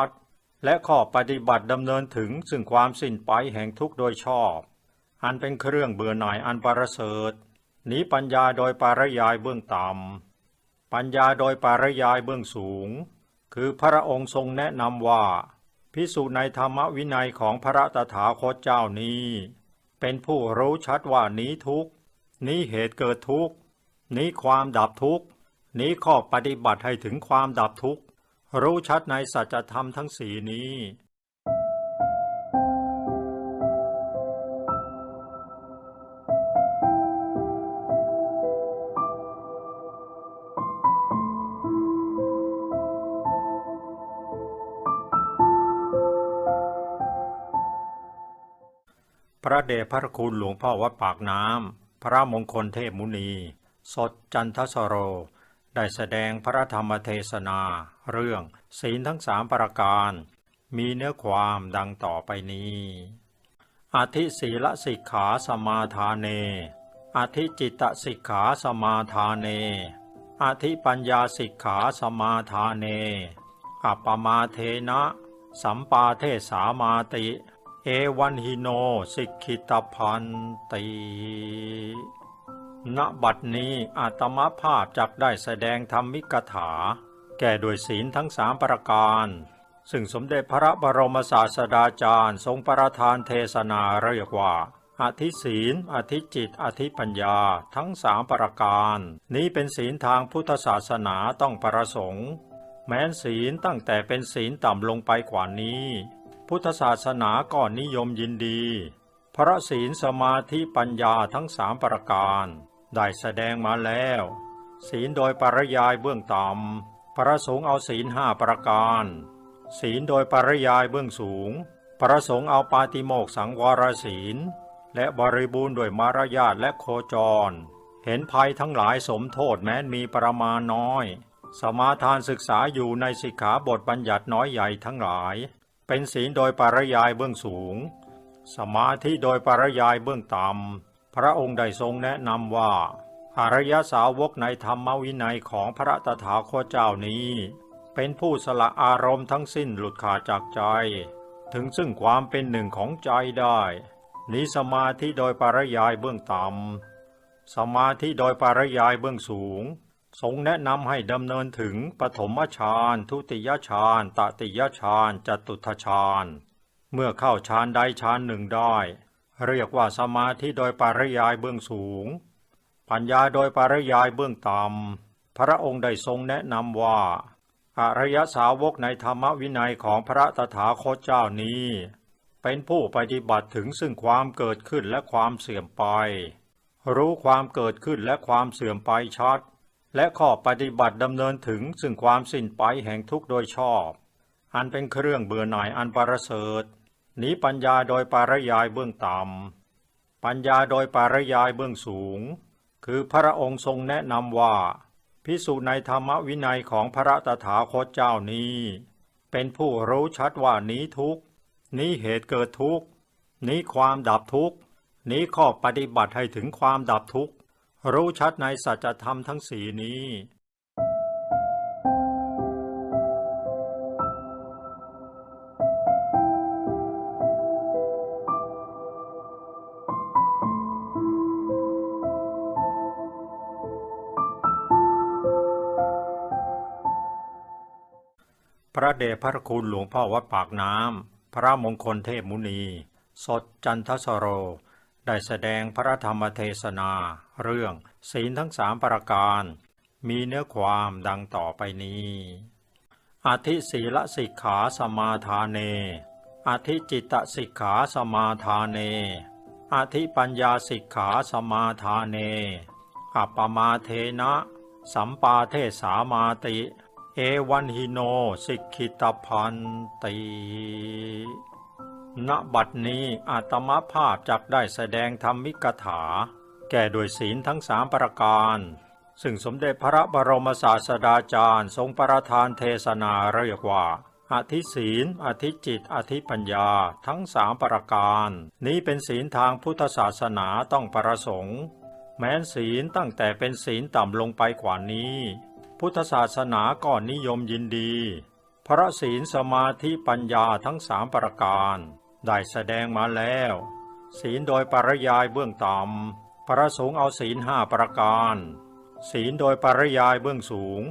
ัดและข้อปฏิบัติดำเนินถึงซึ่งความสิ้นไปแห่งทุกข์โดยชอบ อันเป็นเครื่องเบื่อหน่ายอันประเสริฐหนีปัญญาโดยปารยายเบื้องต่ำปัญญาโดยปารยายเบื้องสูง คือพระองค์ทรงแนะนำว่า พิสูจในธรรมวินัยของพระตถาคตเจ้านี้ เป็นผู้รู้ชัดว่านี้ทุกนี้เหตุเกิดทุกนี้ความดับทุกนี้ข้อปฏิบัติให้ถึงความดับทุกข์ รู้ชัดในสัจธรรมทั้งสี่นี้ พระเดชพระคุณหลวงพ่อวัดปากน้ำ พระมงคลเทพมุนี สดจันทสโร ได้แสดงพระธรรมเทศนา เรื่องศีลทั้งสามประการ มีเนื้อความดังต่อไปนี้อธิศีลสิกขาสมาทานเน อธิจิตตสิกขาสมาทานเน อธิปัญญาสิกขาสมาทานเน อัปมาเทนะ สัมปาเทสามาติ เอวันหิโนสิกขิตพันติณบัดนี้อาตมาภาพจักได้แสดงธรรมิกถา แก่โดวยศีลทั้งสามประการ ซึ่งสมเด็จพระบรมศาสดาจารย์ ทรงประทานเทศนาเรียกว่าอธิศีล อธิจิต อธิปัญญา ทั้งสามประการ นี้เป็นศีลทางพุทธศาสนาต้องประสงค์ แม้นศีลตั้งแต่เป็นศีลต่ำลงไปกว่านี้ พุทธศาสนาก็นิยมยินดี พระศีลสมาธิปัญญาทั้งสามประการ ได้แสดงมาแล้ว ศีลโดยปริยายเบื้องต่ำ ประสงค์เอาศีลห้าประการ ศีลโดยปริยายเบื้องสูงประสงค์เอาปาติโมกสังวรศีล และบริบูรณ์ด้วยมารยาทและโคจร เห็นภัยทั้งหลายสมโทษแม้นมีประมาณน้อย สมาทานศึกษาอยู่ในสิกขาบทบัญญัติน้อยใหญ่ทั้งหลาย เป็นศีลโดยปริยายเบื้องสูง สมาธิโดยปริยายเบื้องต่ำพระองค์ได้ทรงแนะนำว่า อริยสาวกในธรรมวินัยของพระตถาคตเจ้านี้ เป็นผู้สละอารมณ์ทั้งสิ้นหลุดขาดจากใจ ถึงซึ่งความเป็นหนึ่งของใจได้นี้สมาธิโดยปริยายเบื้องต่ำสมาธิโดยปริยายเบื้องสูง ทรงแนะนำให้ดำเนินถึงปฐมฌานทุติยฌานตติยฌานจตุทฌานเมื่อเข้าฌานใดฌานหนึ่งได้ เรียกว่าสมาธิโดยปริยายเบื้องสูง ปัญญาโดยปริยายเบื้องต่ำพระองค์ได้ทรงแนะนำว่า อริยสาวกในธรรมวินัยของพระตถาคตเจ้านี้ เป็นผู้ปฏิบัติถึงซึ่งความเกิดขึ้นและความเสื่อมไป รู้ความเกิดขึ้นและความเสื่อมไปชัด และข้อปฏิบัติดำเนินถึงซึ่งความสิ้นไปแห่งทุกข์โดยชอบ อันเป็นเครื่องเบื่อหน่ายอันประเสริฐนี้ปัญญาโดยปารยายเบื้องต่ำปัญญาโดยปารยายเบื้องสูง คือพระองค์ทรงแนะนำว่า พิสูจในธรรมวินัยของพระตถาคตเจ้านี้ เป็นผู้รู้ชัดว่านี้ทุกนี้เหตุเกิดทุกนี้ความดับทุกนี้ข้อปฏิบัติให้ถึงความดับทุกรู้ชัดในสัจธรรมทั้งสี่นี้ พระเดชพระคุณหลวงพ่อวัดปากน้ำ พระมงคลเทพมุนี สดจันทสโร ได้แสดงพระธรรมเทศนา เรื่องศีลทั้งสามประการ มีเนื้อความดังต่อไปนี้ อธิศีลสิกขาสมาทานเน อธิจิตสิกขาสมาทานเน อธิปัญญาสิกขาสมาทานเน อัปปมาเทนะ สัมปาเทสามาติ เอวันหิโนสิกขิตพันติณบัดนี้อาตมาภาพจักได้แสดงธรรมิกถา แก่โดยศีลทั้งสามประการ ซึ่งสมเด็จพระบรมศาสดาจารย์ ทรงประทานเทศนาเรียกว่าอธิศีล อธิจิต อธิปัญญา ทั้งสามประการ นี้เป็นศีลทางพุทธศาสนาต้องประสงค์ แม้นศีลตั้งแต่เป็นศีลต่ำลงไปกว่านี้ พุทธศาสนาก่อนนิยมยินดีพพระศีลสมาธิปัญญาทั้งสามประการ ได้แสดงมาแล้ว ศีลโดยปริยายเบื้องต่ำพระสงฆ์เอาศีลห้าประการ ศีลโดยปริยายเบื้องสูง